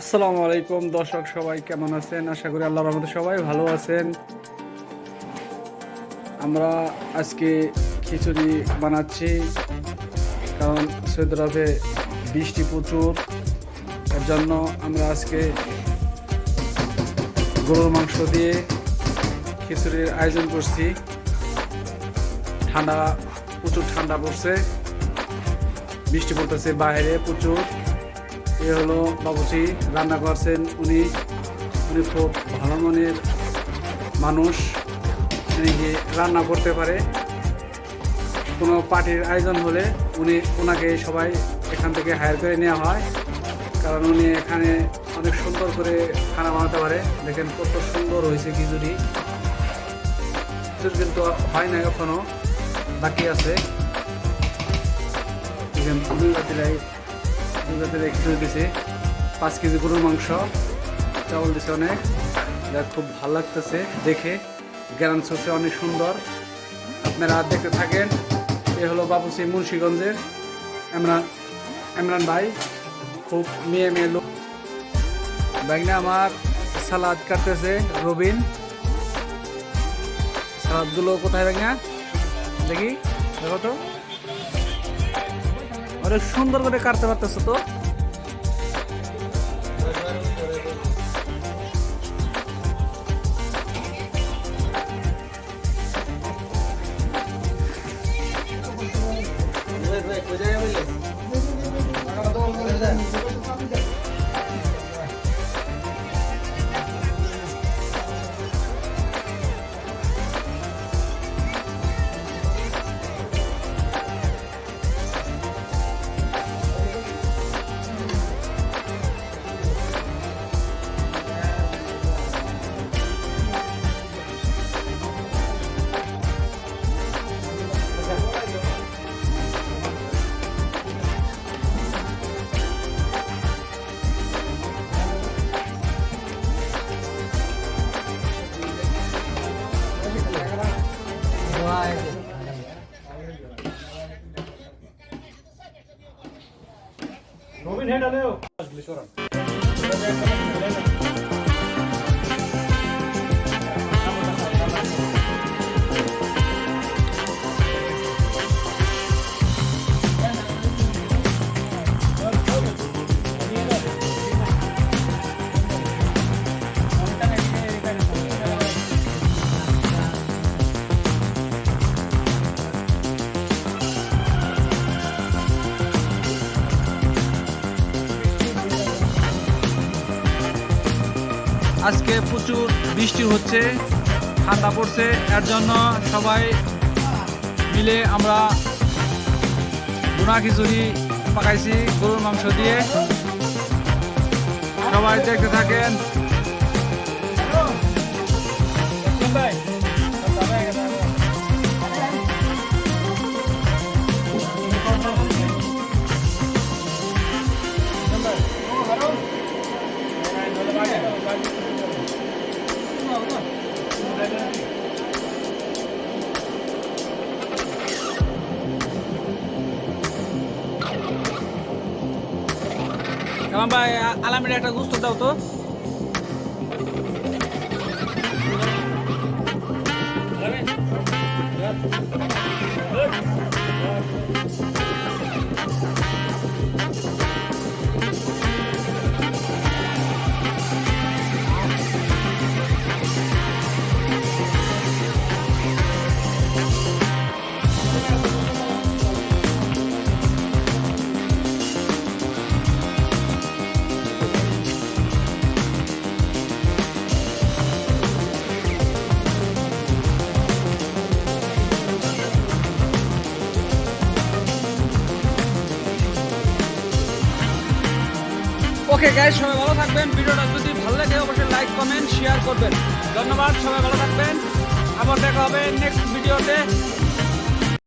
আসসালামু আলাইকুম, দর্শক সবাই কেমন আছেন? আশা করি আল্লাহর রহমতে সবাই ভালো আছেন। আমরা আজকে খিচুড়ি বানাচ্ছি, কারণ সৌদি বৃষ্টি প্রচুর, এর জন্য আমরা আজকে গরুর মাংস দিয়ে খিচুড়ির আয়োজন করছি। ঠান্ডা, প্রচুর ঠান্ডা পড়ছে, বৃষ্টি পড়তেছে বাইরে প্রচুর। এ হলো বাবুজি, রান্না করছেন উনি। উনি খুব ভালো মনের মানুষ। উনি যে রান্না করতে পারে, কোনো পার্টির আয়োজন হলে উনি ওনাকে সবাই এখান থেকে হায়ার করে নেওয়া হয়। কারণ উনি এখানে অনেক সুন্দর করে খানা বানাতে পারে। দেখেন কত সুন্দর হয়েছে খিচুড়ি। কিন্তু হয় না এখনও, বাকি আছে। দেখেন খিচুড়ি দিছে। পাঁচ কেজি গরুর মাংস, চাউল দিছে অনেক। যা খুব ভালো লাগতেছে দেখে। গ্রান সসে অনেক সুন্দর। আপনারা দেখতে থাকেন। এ হলো বাবুসি মুন্সীগঞ্জের ইমরান ইমরান ভাই। খুব মেয়ে মেয়ে লোক। ব্যাগনে আমার সালাদ কাটতেছে রবিন। সালাদগুলো কোথায় ব্যাগনা দেখি, দেখো তো। অনেক সুন্দর করে কাটতে পারতেছো তো। নবীন হেড আলেও আজকে প্রচুর বৃষ্টি হচ্ছে খাতা পড়ছে, এর জন্য সবাই মিলে আমরা গুনা খিচুড়ি পাকাইছি, গরুর মাংস দিয়ে। সবাই দেখতে থাকেন। কালাম ভাই আ- আলামির একটা গুস্ত দাও তো ওকে গাইজ সবাই ভালো থাকবেন। ভিডিওটা যদি ভালো লাগে, অবশ্যই লাইক কমেন্ট শেয়ার করবেন। ধন্যবাদ, সবাই ভালো থাকবেন। আবার দেখা হবে নেক্সট ভিডিওতে